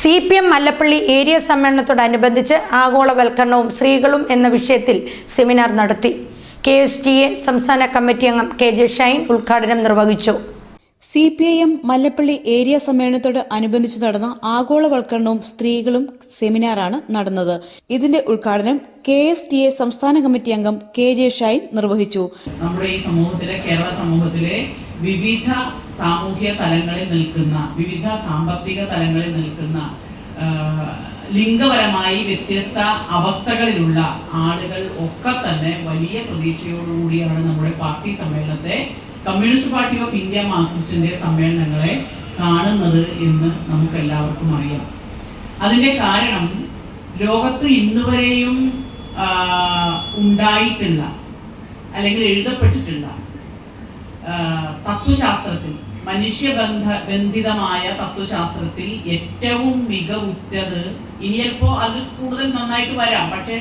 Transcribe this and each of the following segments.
C P M Mallappally area സമ്മേളനത്തോടനുബന്ധിച്ച് ആഗോളവൽക്കരണവും സ്ത്രീകളും എന്ന വിഷയത്തിൽ സെമിനാർ നടത്തി. കെ എസ് ടി എ സംസ്ഥാന കമ്മിറ്റി അംഗം കെ ജെ ഷൈൻ ഉദ്ഘാടനം നിർവഹിച്ചു. C P I M Mallappally area സമ്മേളനത്തോട് അനുബന്ധിച്ച് നടന്ന ആഗോളവൽക്കരണവും സ്ത്രീകളും സെമിനാറാണ് നടന്നത്. ഇതിന്റെ ഉദ്ഘാടനം കെ എസ് ടി എ സംസ്ഥാന കമ്മിറ്റി അംഗം കെ ജെ ഷൈൻ നിർവഹിച്ചു. നമ്മുടെ ഈ സമൂഹത്തിലെ കേരള സമൂഹത്തിലെ വിവിധ സാമൂഹ്യ തലങ്ങളിൽ നിൽക്കുന്ന വിവിധ സാമ്പത്തിക തലങ്ങളിൽ നിൽക്കുന്ന ലിംഗപരമായി വ്യത്യസ്ത അവസ്ഥകളിലുള്ള ആളുകൾ ഒക്കെ തന്നെ വലിയ പ്രതീക്ഷയോടുകൂടിയാണ് നമ്മുടെ പാർട്ടി സമ്മേളനത്തെ കമ്മ്യൂണിസ്റ്റ് പാർട്ടി ഓഫ് ഇന്ത്യ മാർക്സിസ്റ്റിന്റെ സമ്മേളനങ്ങളെ കാണുന്നത് എന്ന് നമുക്ക് എല്ലാവർക്കും അറിയാം. അതിന്റെ കാരണം ലോകത്ത് ഇന്നുവരെയും ഉണ്ടായിട്ടുള്ള അല്ലെങ്കിൽ എഴുതപ്പെട്ടിട്ടുള്ള തത്വശാസ്ത്രത്തിൽ മനുഷ്യബന്ധ ബന്ധിതമായ തത്വശാസ്ത്രത്തിൽ ഏറ്റവും മികവുറ്റത് ഇനിയപ്പോ അത് കൂടുതൽ നന്നായിട്ട് വരാം. പക്ഷെ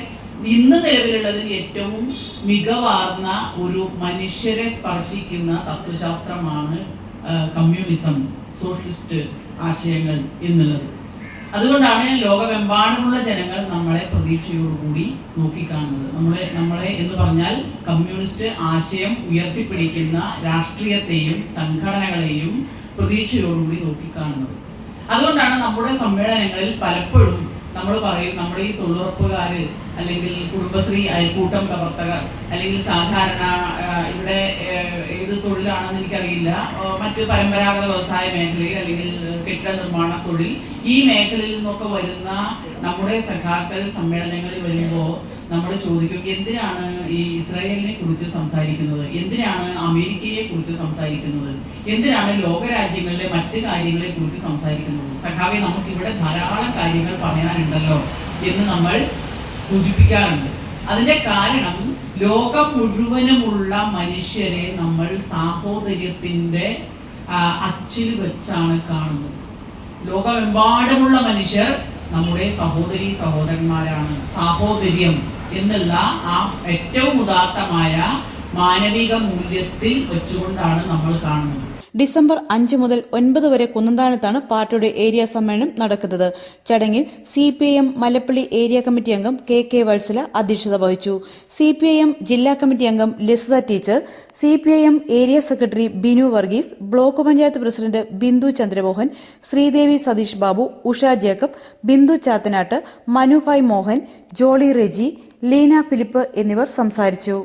ഇന്ന് നിലവിലുള്ളതിൽ ഏറ്റവും മികവാർന്ന ഒരു മനുഷ്യരെ സ്പർശിക്കുന്ന തത്വശാസ്ത്രമാണ് കമ്മ്യൂണിസം സോഷ്യലിസ്റ്റ് ആശയങ്ങൾ എന്നുള്ളത്. അതുകൊണ്ടാണ് ലോകമെമ്പാടുമുള്ള ജനങ്ങൾ പ്രതീക്ഷയോടുകൂടി നോക്കിക്കാണുന്നത്. നമ്മളെ നമ്മളെ എന്ന് പറഞ്ഞാൽ കമ്മ്യൂണിസ്റ്റ് ആശയം ഉയർത്തിപ്പിടിക്കുന്ന രാഷ്ട്രീയത്തെയും സംഘടനകളെയും പ്രതീക്ഷയോടുകൂടി നോക്കിക്കാണുന്നത്. അതുകൊണ്ടാണ് നമ്മുടെ സമ്മേളനങ്ങളിൽ പലപ്പോഴും നമ്മൾ പറയും നമ്മുടെ ഈ തൊഴിലുറപ്പുകാരിൽ അല്ലെങ്കിൽ കുടുംബശ്രീ അയൽക്കൂട്ടം പ്രവർത്തകർ അല്ലെങ്കിൽ സാധാരണ ഇവിടെ ഏത് തൊഴിലാണെന്ന് എനിക്കറിയില്ല. മറ്റ് പരമ്പരാഗത വ്യവസായ മേഖലയിൽ അല്ലെങ്കിൽ കെട്ടിട നിർമ്മാണ തൊഴിൽ ഈ മേഖലയിൽ നിന്നൊക്കെ വരുന്ന നമ്മുടെ സഖാക്കൾ സമ്മേളനങ്ങളിൽ വരുമ്പോൾ നമ്മൾ ചോദിക്കും എന്തിനാണ് ഈ ഇസ്രായേലിനെ കുറിച്ച് സംസാരിക്കുന്നത്? എന്തിനാണ് അമേരിക്കയെ കുറിച്ച് സംസാരിക്കുന്നത്? എന്തിനാണ് ലോകരാജ്യങ്ങളിലെ മറ്റ് കാര്യങ്ങളെ കുറിച്ച് സംസാരിക്കുന്നത്? സഖാവെ നമുക്ക് ഇവിടെ ധാരാളം കാര്യങ്ങൾ പറയാനുണ്ടല്ലോ എന്ന് നമ്മൾ സൂചിപ്പിക്കാറുണ്ട്. അതിന്റെ കാരണം ലോകം മുഴുവനുമുള്ള മനുഷ്യരെ നമ്മൾ സാഹോദര്യത്തിന്റെ അച്ചിൽ വെച്ചാണ് കാണുന്നത്. ലോകമെമ്പാടുമുള്ള മനുഷ്യർ നമ്മുടെ സഹോദരി സഹോദരന്മാരാണ്. സാഹോദര്യം എന്നുള്ള ആ ഏറ്റവും ഉദാത്തമായ മാനവിക മൂല്യത്തിൽ വെച്ചുകൊണ്ടാണ് നമ്മൾ കാണുന്നത്. ഡിസംബർ അഞ്ച് മുതൽ ഒൻപത് വരെ കുന്നന്താനത്താണ് പാർട്ടിയുടെ ഏരിയ സമ്മേളനം നടക്കുന്നത്. ചടങ്ങിൽ C P I M Mallappally area committee അംഗം കെ കെ വത്സല അധ്യക്ഷത വഹിച്ചു. സി പി ഐ എം ജില്ലാ കമ്മിറ്റി അംഗം Lisitha teacher C P I M area secretary Binu Varghese block panchayat president Bindu Chandramohan Sreedevi Satheesh Babu Usha Jacob Bindu Chathanattu Manubhai Mohan Jolly Reji Leena Philip എന്നിവർ സംസാരിച്ചു.